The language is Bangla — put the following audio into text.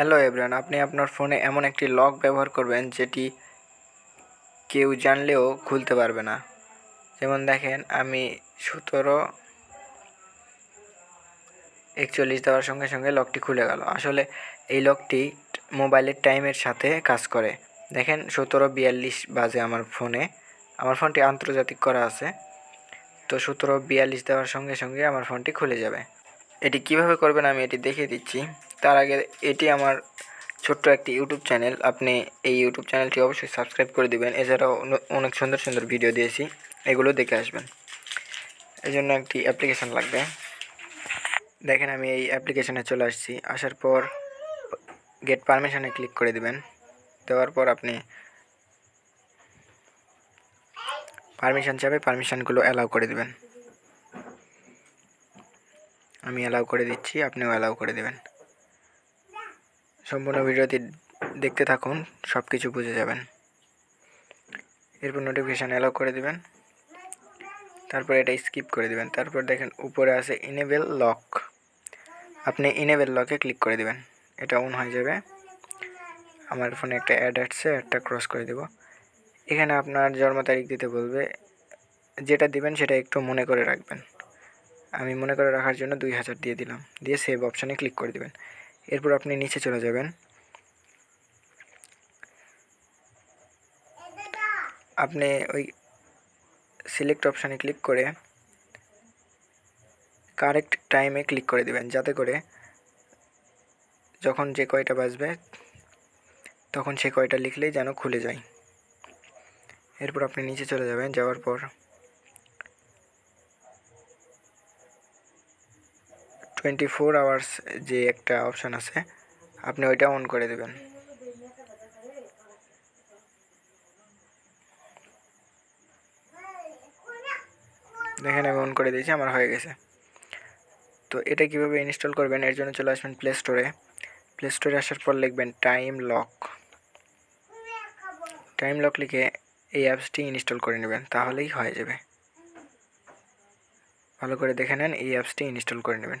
হ্যালো এভরিওয়ান আপনি আপনার ফোনে এমন একটি লক ব্যবহার করবেন যেটি কেউ জানলেও খুলতে পারবে না। যেমন দেখেন, আমি সতেরো একচল্লিশ দেওয়ার সঙ্গে সঙ্গে লকটি খুলে গেল। আসলে এই লকটি মোবাইলের টাইমের সাথে কাজ করে। দেখেন, সতেরো বিয়াল্লিশ বাজে আমার ফোনে আমার ফোনটি আন্তর্জাতিক করা আছে। তো সতেরো বিয়াল্লিশ দেওয়ার সঙ্গে সঙ্গে আমার ফোনটি খুলে যাবে। এটি কীভাবে করবেন আমি এটি দেখিয়ে দিচ্ছি। তার আগে এটি আমার ছোট্ট একটি ইউটিউব চ্যানেল আপনি এই ইউটিউব চ্যানেলটি অবশ্যই সাবস্ক্রাইব করে দিবেন। এছাড়াও অনেক সুন্দর সুন্দর ভিডিও দিয়েছি। এগুলো দেখে আসবেন। এই জন্য একটি অ্যাপ্লিকেশান লাগবে। দেখেন আমি এই অ্যাপ্লিকেশানে চলে আসছি। আসার পর গেট পারমিশনে ক্লিক করে দেবেন। দেওয়ার পর আপনি পারমিশন চাবে পারমিশনগুলো অ্যালাউ করে দেবেন। আমি অ্যালাউ করে দিচ্ছি, আপনিও অ্যালাউ করে দেবেন। সম্পূর্ণ ভিডিওটি দেখতে থাকুন সব কিছু বুঝে যাবেন। এরপর নোটিফিকেশান অ্যালাউ করে দিবেন। তারপর এটা স্কিপ করে দিবেন। তারপর দেখেন উপরে আছে ইনেবেল লক আপনি ইনেবেল লকে ক্লিক করে দিবেন। এটা অন হয়ে যাবে। আমার ফোনে একটা অ্যাড আসছে, একটা ক্রস করে দেব। এখানে আপনার জন্ম তারিখ দিতে বলবে। যেটা দিবেন সেটা একটু মনে করে রাখবেন। আমি মনে করে রাখার জন্য দুই হাজার দিয়ে দিলাম। দিয়ে সেভ অপশানে ক্লিক করে দিবেন। এরপর আপনি নিচে চলে যাবেন। আপনি ওই সিলেক্ট অপশানে ক্লিক করে কারেক্ট টাইমে ক্লিক করে দিবেন, যাতে করে যখন যে কয়টা বাজবে, তখন সে কয়টা লিখলেই যেন খুলে যায়। এরপর আপনি নিচে চলে যাবেন, যাওয়ার পর টোয়েন্টি ফোর আওয়ার্স যে একটা অপশান আছে, আপনি ওইটা অন করে দেবেন। দেখেন আমি অন করে দিয়েছি, আমার হয়ে গেছে। তো এটা কীভাবে ইনস্টল করবেন, এর জন্য চলে আসবেন প্লে স্টোরে প্লে স্টোরে আসার পর লিখবেন টাইম লক টাইম লক লিখে এই অ্যাপসটি ইনস্টল করে নেবেন, তাহলেই হয়ে যাবে। ভালো করে দেখে নেন, এই অ্যাপসটি ইনস্টল করে নেবেন।